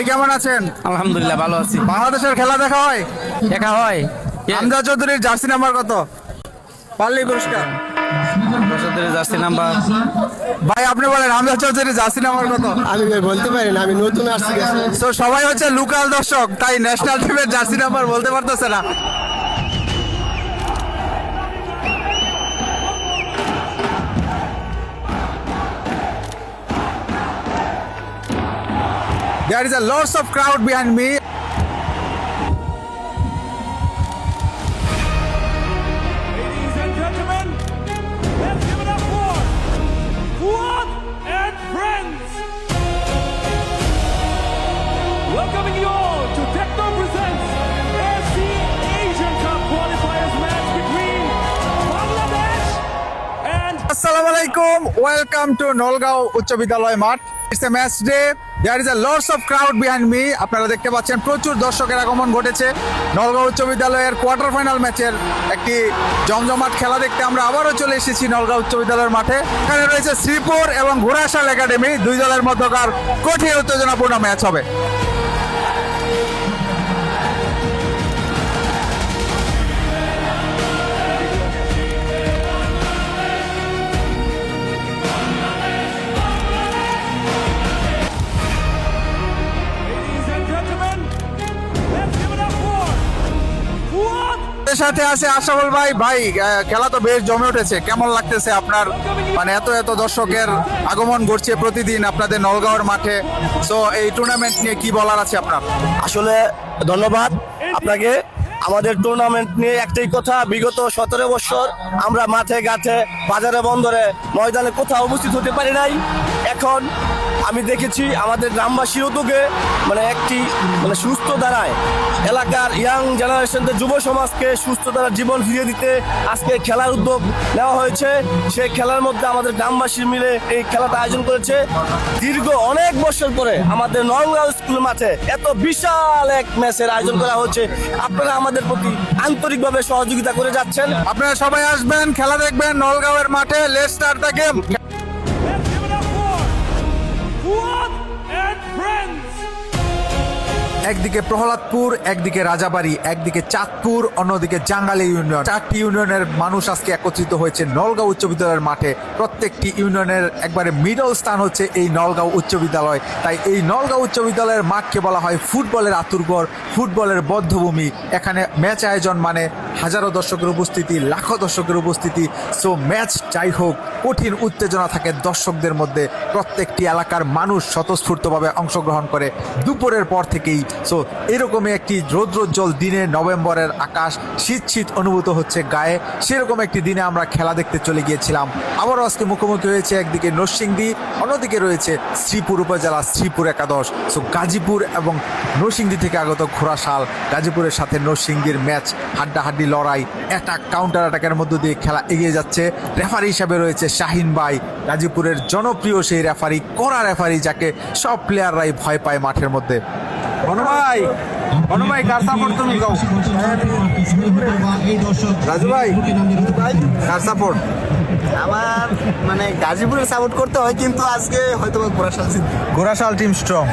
ভাই কেমন আছেন? আলহামদুলিল্লাহ ভালো আছি। বাংলাদেশের খেলা দেখা হয়? দেখা হয়। হামজা চৌধুরীর জার্সি নাম্বার কত? পাল্লি পুরস্কার। বছরের জার্সি নাম্বার। ভাই আপনি বলেন হামজা চৌধুরীর জার্সি নাম্বার কত? আমি ভাই বলতে পারি না আমি নতুন আসছি। তো সবাই হচ্ছে লোকাল দর্শক তাই ন্যাশনাল টিমের জার্সি নাম্বার বলতে পারতেছে না। There is a lots of crowd behind me. Ladies and gentlemen, let's give it up for and Friends. You all to Presents Asian Cup qualifiers match between Bangladesh and. Assalamualaikum. Welcome to Nolgaon Uccha Mart. It's a match day there is a lots of crowd behind me আপনারা দেখতে পাচ্ছেন, প্রচুর দর্শকের আগমন ঘটেছে। নলগাঁও উচ্চ বিদ্যালয়ের quarter final ম্যাচের একটি জমজমাট খেলা দেখতে আমরা আবারও চলে এসেছি নলগাঁও উচ্চ বিদ্যালয়ের মাঠে। এখানে রয়েছে শ্রীপুর এবং ঘোড়াশাল একাডেমি। দুই দলের মধ্যকার কঠিন উত্তেজনাপূর্ণ ম্যাচ হবে। সাথে আছে আশাফুল ভাই। ভাই খেলা তো বেশ জমে উঠেছে। কেমন লাগতেছে আপনার? মানে এত এত দর্শকের আগমন ঘটছে প্রতিদিন আপনাদের নলগাঁওয়ের মাঠে। সো এই টুর্নামেন্ট নিয়ে কি বলার আছে আপনার? আসলে ধন্যবাদ আপনাকে। আমাদের টুর্নামেন্ট নিয়ে একটাই কথা, বিগত সতেরো বছর আমরা মাঠে, ঘাটে, বাজারে, বন্দরে, ময়দানে কোথাও উপস্থিত হতে পারি নাই। এখন আমি দেখেছি আমাদের গ্রামবাসীর উদ্যোগে মানে একটি মানে সুস্থ দ্বারায়। এলাকার ইয়াং জেনারেশনদের যুব সমাজকে সুস্থ দ্বারা জীবন ফিরিয়ে দিতে আজকে খেলার উদ্যোগ নেওয়া হয়েছে। সেই খেলার মধ্যে আমাদের গ্রামবাসী মিলে এই খেলাটা আয়োজন করেছে। দীর্ঘ অনেক বছর পরে আমাদের নরগাঁও স্কুল মাঠে এত বিশাল এক ম্যাচের আয়োজন করা হচ্ছে আপনারা আমাদের প্রতি আন্তরিকভাবে সহযোগিতা করে যাচ্ছেন। আপনারা সবাই আসবেন, খেলা দেখবেন নলগাঁওয়ের মাঠে লেট স্টার্ট দ্য গেম একদিকে প্রহ্লাদপুর, একদিকে রাজাবাড়ি, একদিকে চাঁদপুর, অন্যদিকে জাঙ্গালি ইউনিয়ন। চারটি ইউনিয়নের মানুষ আজকে একত্রিত হয়েছে নলগাঁও উচ্চ বিদ্যালয়ের মাঠে। প্রত্যেকটি ইউনিয়নের একবারে মিডল স্থান হচ্ছে এই নলগাঁও উচ্চ বিদ্যালয়। তাই এই নলগাঁও উচ্চ বিদ্যালয়ের মাঠকে বলা হয় ফুটবলের আতুরঘর ফুটবলের বদ্ধভূমি। এখানে ম্যাচ আয়োজন মানে হাজারো দর্শকের উপস্থিতি, লাখো দর্শকের উপস্থিতি। সো ম্যাচ যাই হোক, কঠিন উত্তেজনা থাকে দর্শকদের মধ্যে। প্রত্যেকটি এলাকার মানুষ স্বতঃস্ফূর্তভাবে অংশগ্রহণ করে। দুপুরের পর থেকেই সো এরকমই একটি রৌদ্রোজ্জ্বল দিনে নভেম্বরের আকাশ শীত শীত অনুভূত হচ্ছে গায়ে। সেরকম একটি দিনে আমরা খেলা দেখতে চলে গিয়েছিলাম। আবারও আজকে মুখোমুখি হয়েছে একদিকে নরসিংদী, অন্যদিকে রয়েছে শ্রীপুর উপজেলা শ্রীপুর একাদশ। সো গাজীপুর এবং নরসিংদী থেকে আগত ঘোড়াশাল, গাজীপুরের সাথে নরসিংদীর ম্যাচ হাড্ডাহাড্ডি লড়াই অ্যাটাক কাউন্টার অ্যাটাকের মধ্য দিয়ে খেলা এগিয়ে যাচ্ছে। রেফারি হিসাবে রয়েছে শাহিন ভাই। গাজীপুরের জনপ্রিয় সেই রেফারি কড়া রেফারি যাকে সব প্লেয়াররাই ভয় পায় মাঠের মধ্যে। ভাই ভাই কার সাপোর্ট তুমি রাজু ভাই কার সাপোর্ট আমার মানে গাজীপুরের সাপোর্ট করতে হয় কিন্তু আজকে হয়তো ঘোড়াশাল ঘোড়াশাল টিম স্ট্রং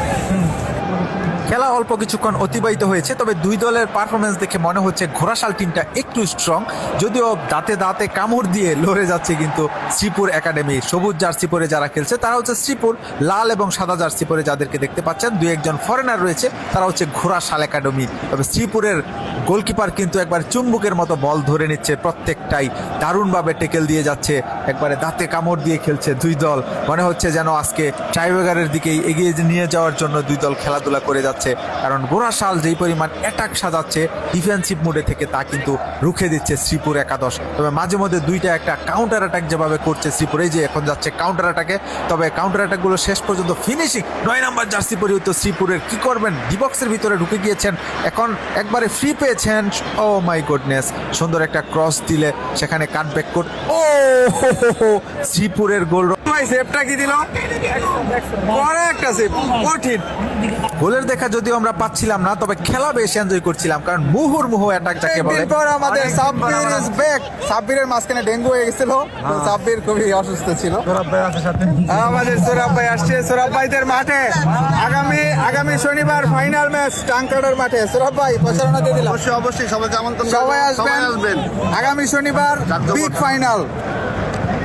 খেলা অল্প কিছুক্ষণ অতিবাহিত হয়েছে, তবে দুই দলের পারফরমেন্স দেখে মনে হচ্ছে ঘোড়াশাল টিমটা একটু স্ট্রং যদিও দাঁতে দাঁতে কামড় দিয়ে লড়ে যাচ্ছে কিন্তু শ্রীপুর একাডেমি। সবুজ জার্সি পরে যারা খেলছে, তারা হচ্ছে শ্রীপুর। লাল এবং সাদা জার্সি পরে যাদেরকে দেখতে পাচ্ছেন, দুই একজন ফরেনার রয়েছে, তারা হচ্ছে ঘোড়াশাল একাডেমি। তবে শ্রীপুরের গোলকিপার কিন্তু একবার চুম্বুকের মতো বল ধরে নিচ্ছে প্রত্যেকটাই। দারুণভাবে টেকেল দিয়ে যাচ্ছে। একবারে দাঁতে কামড় দিয়ে খেলছে দুই দল। মনে হচ্ছে যেন আজকে ট্রাইবেগারের দিকেই এগিয়ে নিয়ে যাওয়ার জন্য দুই দল খেলাধুলা করে যাচ্ছে। কারণ গোড়াশাল যেই পরিমাণ অ্যাটাক সাজাচ্ছে ডিফেন্সিভ মোডে থেকে তা কিন্তু রুখে দিচ্ছে শ্রীপুর একাদশ। তবে মাঝে মধ্যে দুইটা একটা কাউন্টার অ্যাটাক যেভাবে করছে শ্রীপুর, এই যে এখন যাচ্ছে কাউন্টার অ্যাটাকে তবে কাউন্টার অ্যাটাকগুলো শেষ পর্যন্ত ফিনিশিং নয় নাম্বার জার্সি পরিহিত শ্রীপুরের কি করবেন? ডিবক্সের ভিতরে ঢুকে গিয়েছেন। এখন একবারে ফ্রি পেয়েছেন ও মাই গুডনেস সুন্দর একটা ক্রস দিলে সেখানে কাটব্যাক কোড ও শ্রীপুরের গোল সেভটা কি দিল একটা সেভ কঠিন। গোলের দেখা যদিও আমরা পাচ্ছিলাম না তবে খেলা বেশ এনজয় করছিলাম কারণ মুহুর্মুহু অ্যাটাক যাকে বলে। এরপর আমাদের সাব্বির ইজ ব্যাক সাব্বিরের মাঝখানে ডেঙ্গু হয়ে গেছিল তো সাব্বির খুবই অসুস্থ ছিল। আমাদের সোরাব ভাই আসছে সোরাব ভাইদের মাঠে। আগামী আগামী শনিবার ফাইনাল ম্যাচ টাঙ্কাডার মাঠে। সোরাব ভাই প্রচারণা দিয়ে দিলাম। অবশ্যই অবশ্যই। সবাইকে আমন্ত্রণ সবাই আসবেন। আসবেন। আগামী শনিবার বিগ ফাইনাল।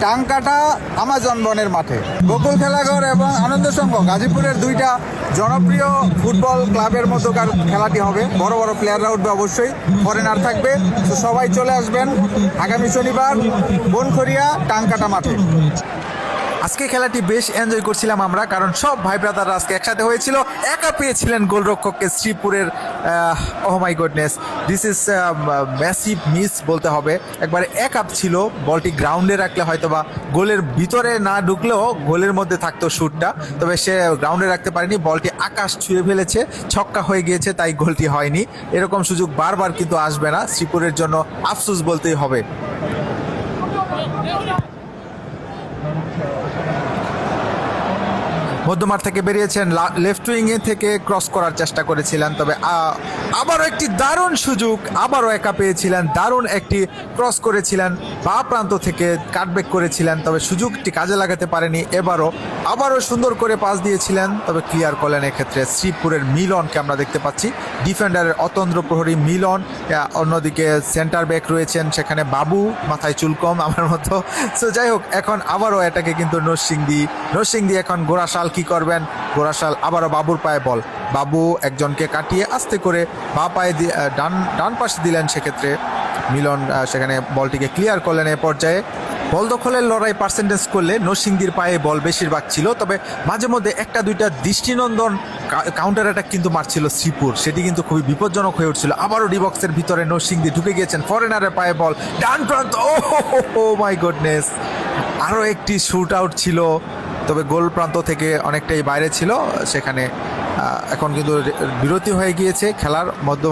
টাঙ্কাটা আমাজন বনের মাঠে। গোকুল খেলাঘর এবং আনন্দ সংঘ গাজীপুরের দুইটা জনপ্রিয় ফুটবল ক্লাবের মধ্যকার খেলাটি হবে। বড় বড় প্লেয়াররা উঠবে অবশ্যই। ফরেনার থাকবে। তো সবাই চলে আসবেন আগামী শনিবার বনখরিয়া টাঙ্কাটা মাঠে। আজকে খেলাটি বেশ এনজয় করছিলাম আমরা, কারণ সব ভাই ব্রাদাররা আজকে একসাথে হয়েছিল। একা পেয়েছিলেন গোলরক্ষককে শ্রীপুরের ও my goodness this is massive miss বলতে হবে। একবারে এক আপ ছিল, বলটি গ্রাউন্ডে রাখলে হয়তো বা গোলের ভিতরে না ঢুকলেও গোলের মধ্যে থাকতো শ্যুটটা তবে সে গ্রাউন্ডে রাখতে পারেনি, বলটি আকাশ ছুঁয়ে ফেলেছে, ছক্কা হয়ে গিয়েছে, তাই গোলটি হয়নি। এরকম সুযোগ বারবার কিন্তু আসবে না, শ্রীপুরের জন্য আফসোস বলতেই হবে। মধ্যমাঠ থেকে বেরিয়েছেন লেফট উইংয়ে থেকে ক্রস করার চেষ্টা করেছিলেন তবে আবারও একটি দারুণ সুযোগ আবারও একা পেয়েছিলেন, দারুণ একটি ক্রস করেছিলেন, বা প্রান্ত থেকে কাটব্যাক করেছিলেন, তবে সুযোগটি কাজে লাগাতে পারেনি, এবারও আবারও সুন্দর করে পাস দিয়েছিলেন, তবে ক্লিয়ার করলেন এক্ষেত্রে? শ্রীপুরের মিলনকে আমরা দেখতে পাচ্ছি। ডিফেন্ডারের অতন্দ্র প্রহরী মিলন অন্যদিকে সেন্টার ব্যাক রয়েছেন সেখানে বাবু, মাথায় চুল কম আমার মতো। সো যাই হোক, এখন আবারও এটাকে কিন্তু নরসিংদী নরসিংদী এখন গোড়াশাল কি করবেন? গোড়াশাল আবারও বাবুর পায়ে বল। বাবু একজনকে কাটিয়ে আস্তে করে বা পায়ে ডান ডান পাশে দিলেন সেক্ষেত্রে। মিলন সেখানে বলটিকে ক্লিয়ার করলেন এ পর্যায়ে। বল দখলের লড়াই পার্সেন্টেজ করলে নরসিংদীর পায়ে বল বেশিরভাগ ছিল, তবে মাঝে মধ্যে একটা দুইটা দৃষ্টিনন্দন কাউন্টার অ্যাটাক কিন্তু মারছিল শ্রীপুর। সেটি কিন্তু খুবই বিপজ্জনক হয়ে উঠছিল। আবারও ডিবক্সের ভিতরে নরসিংদী ঢুকে গিয়েছেন। ফরেনারের পায়ে বল ডান প্রান্ত। ও মাই গুডনেস আরও একটি শুট আউট ছিল, তবে গোল প্রান্ত থেকে অনেকটাই বাইরে ছিল। সেখানে এখন কিন্তু বিরতি হয়ে গিয়েছে, খেলার মধ্য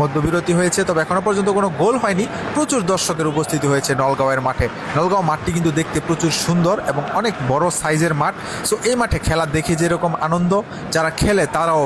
মধ্যবিরতি হয়েছে, তবে এখনও পর্যন্ত কোনো গোল হয়নি। প্রচুর দর্শকের উপস্থিতি হয়েছে নলগাঁওয়ের মাঠে। নলগাঁও মাঠটি কিন্তু দেখতে প্রচুর সুন্দর এবং অনেক বড় সাইজের মাঠ। সো এই মাঠে খেলা দেখে যেরকম আনন্দ, যারা খেলে তারাও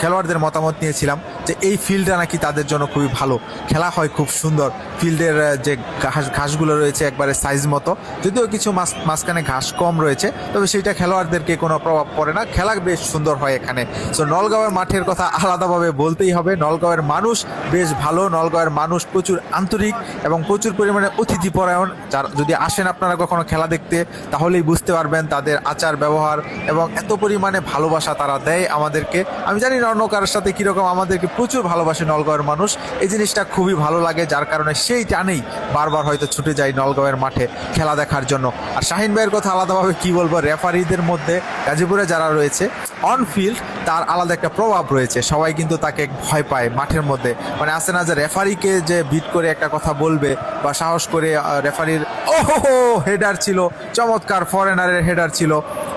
খেলোয়াড়দের মতামত নিয়েছিলাম। যে এই ফিল্ডটা নাকি তাদের জন্য খুবই ভালো। খেলা হয় খুব সুন্দর। ফিল্ডের যে ঘাস, ঘাসগুলো রয়েছে একবারে সাইজ মতো। যদিও কিছু মাঝ- মাঝখানে ঘাস কম রয়েছে, তবে সেটা খেলোয়াড়দেরকে কোনো প্রভাব পড়ে না। খেলা বেশ সুন্দর হয় এখানে। সো নলগাঁওয়ের মাঠের কথা আলাদাভাবে বলতেই হবে। নলগাঁওয়ের মানুষ বেশ ভালো। নলগাঁওয়ের মানুষ প্রচুর আন্তরিক এবং প্রচুর পরিমাণে অতিথিপরায়ণ। যার, যদি আসেন আপনারা কখনো খেলা দেখতে, তাহলেই বুঝতে পারবেন তাদের আচার, ব্যবহার এবং এত পরিমাণে ভালোবাসা তারা দেয় আমাদেরকে। আমি জানি না অন্য কারোর সাথে কীরকম আমাদেরকে প্রচুর ভালোবাসে নলগাঁওয়ের মানুষ। এই জিনিসটা খুবই ভালো লাগে, যার কারণে সেই টানেই বারবার হয়তো ছুটে যায় নলগাঁওয়ের মাঠে খেলা দেখার জন্য। আর শাহিন ভাইয়ের কথা আলাদাভাবে কি বলব, রেফারিদের মধ্যে গাজীপুরে যারা রয়েছে অন ফিল্ড তার আলাদা একটা প্রভাব রয়েছে। সবাই কিন্তু তাকে ভয় পায় মাঠের মধ্যে। মানে আসে না যে রেফারিকে যে বিট করে একটা কথা বলবে বা সাহস করে রেফারির ওহো হেডার ছিল, চমৎকার ফরেনারের হেডার ছিল।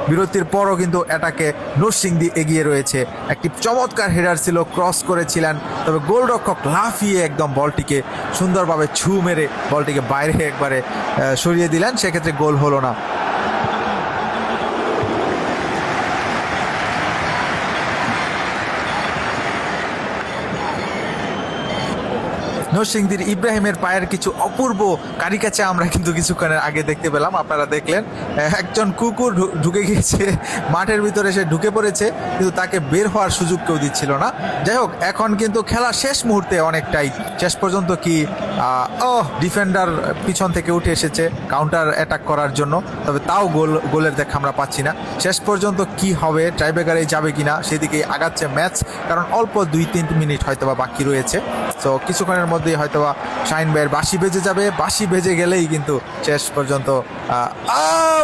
বিরতির পরও কিন্তু এটাকে নরসিংদী এগিয়ে রয়েছে। একটি চমৎকার হেডার ছিল, ক্রস করেছিলেন, তবে গোলরক্ষক লাফিয়ে একদম বলটিকে সুন্দরভাবে ছু মেরে বলটিকে বাইরে একবারে সরিয়ে দিলেন। সেক্ষেত্রে গোল হলো না। নরসিংদীর ইব্রাহিমের পায়ের কিছু অপূর্ব কারিকাচা আমরা কিন্তু কিছুক্ষণের আগে দেখতে পেলাম। আপনারা দেখলেন, একজন কুকুর ঢুকে গিয়েছে, মাঠের ভিতরে সে ঢুকে পড়েছে, কিন্তু তাকে বের হওয়ার সুযোগ কেউ দিচ্ছিল না। যাই হোক, এখন কিন্তু খেলা শেষ মুহূর্তে অনেকটাই। শেষ পর্যন্ত কি ও ডিফেন্ডার পিছন থেকে উঠে এসেছে কাউন্টার অ্যাটাক করার জন্য। তবে তাও গোল, গোলের দেখা আমরা পাচ্ছি না। শেষ পর্যন্ত কি হবে ট্রাইবেকারে যাবে কিনা, সেদিকে আগাচ্ছে ম্যাচ কারণ অল্প দুই তিন মিনিট হয়তো বা বাকি রয়েছে। তো কিছুক্ষণের মধ্যেই হয়তো বা শাইন ভাইয়ের বাসি বেজে যাবে বাসি বেজে গেলেই কিন্তু শেষ পর্যন্ত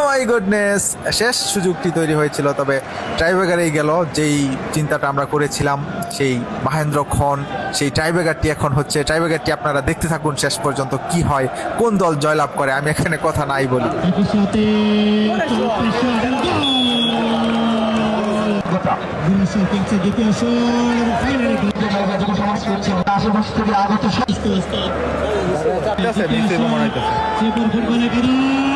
মাই গুডনেস শেষ সুযোগটি তৈরি হয়েছিল তবে ট্রাইবেকারেই গেল যেই চিন্তাটা আমরা করেছিলাম সেই মাহেন্দ্র খন সেই ট্রাইবেকারটি এখন হচ্ছে ট্রাইবেকারটি আপনারা দেখতে থাকুন শেষ পর্যন্ত কি হয় কোন দল জয়লাভ করে আমি এখানে কথা নাই বলি একই সাথে বিনাশন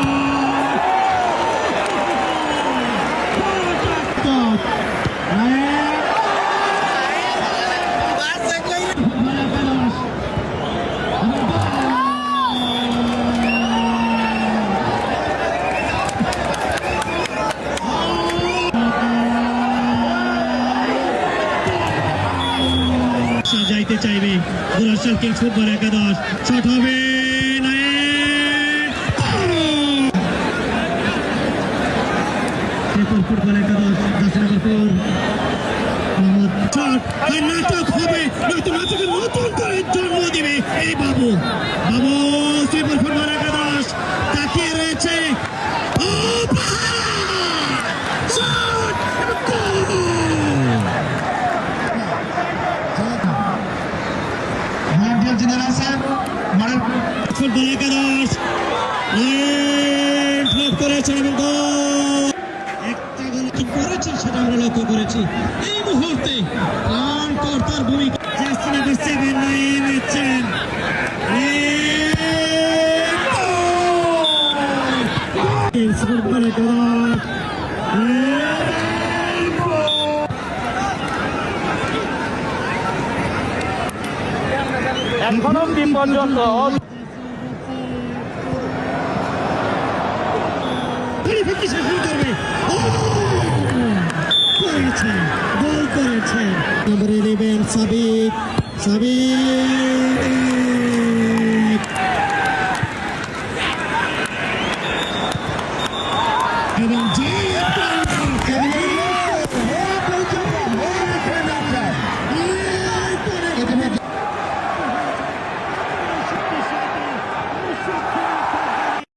কিংস ফুটবল একাদশ, শট হবে ফুটবল একাদশ দশ নম্বর ফোর। মোহাম্মদ, শট। নাটক হবে নতুন নতুন করে জন্ম দিবে এই বাবু বাবু ত্রিপুর ফুটবল একাদশ তাকিয়ে রয়েছে ও পাহাড়! শট! এবং গোল! মার্কেল জেনারেশন মার্কেল একাদশ করেছেন এবং একটা গোল কি করেছেন সেটা আমরা লক্ষ্য করেছি। এই মুহূর্তে প্রাণ কর্তার ভূমিকা। সেভেন নাইন নিচ্ছেন ফুটবল একাদশ এখনও অব্দি পর্যন্ত গোল করেছে নম্বর ইলেভেন সাবিক সাবিক